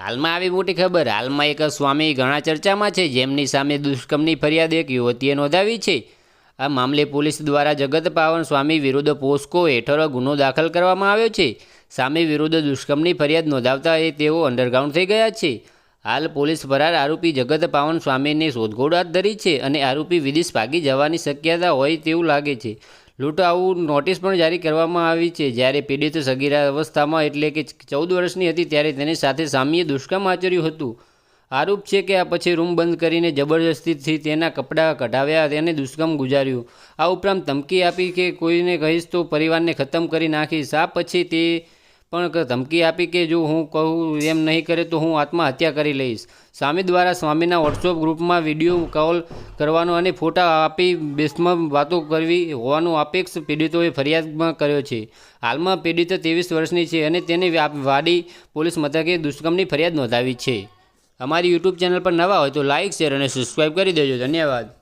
હાલમાં આવી મોટી ખબર. હાલમાં એક સ્વામી ઘણા ચર્ચામાં છે, જેમની સામે દુષ્કર્મની ફરિયાદ એક યુવતીએ નોંધાવી છે. આ મામલે પોલીસ દ્વારા જગત પાવન સ્વામી વિરુદ્ધ પોસ્કો હેઠળ ગુનો દાખલ કરવામાં આવ્યો છે. સ્વામી વિરુદ્ધ દુષ્કર્મની ફરિયાદ નોંધાવતા એ તેઓ અંડરગ્રાઉન્ડ થઈ ગયા છે. હાલ પોલીસ ફરાર આરોપી જગત પાવન સ્વામીની શોધખોળ હાથ ધરી છે અને આરોપી વિદેશ ભાગી જવાની શક્યતા હોય તેવું લાગે છે. લૂંટ આવું નોટિસ પણ જારી કરવામાં આવી છે. જ્યારે પીડિત સગીરા અવસ્થામાં એટલે કે ચૌદ વર્ષની હતી ત્યારે તેની સાથે સામીએ દુષ્કર્મ આચર્યું હતું. આરોપ છે કે આ પછી રૂમ બંધ કરીને જબરજસ્તીથી તેના કપડાં કઢાવ્યા તેને દુષ્કર્મ ગુજાર્યું. આ ઉપરાંત ધમકી આપી કે કોઈને કહીશ તો પરિવારને ખતમ કરી નાખીશ. આ પછી તે પણ ધમકી આપી કે જો હું કહું એમ નહીં કરે તો હું આત્મહત્યા કરી લઈશ. સ્વામી દ્વારા સ્વામીના વોટ્સઅપ ગ્રુપમાં વીડિયો કોલ કરવાનો અને ફોટા આપી બેસમાં વાતો કરવી હોવાનો અપેક્ષ પીડિતોએ ફરિયાદમાં કર્યો છે. હાલમાં પીડિત ત્રેવીસ વર્ષની છે અને તેને વાડી પોલીસ મથકે દુષ્કર્મની ફરિયાદ નોંધાવી છે. અમારી યુટ્યુબ ચેનલ પર નવા હોય તો લાઇક શેર અને સબસ્ક્રાઈબ કરી દેજો. ધન્યવાદ.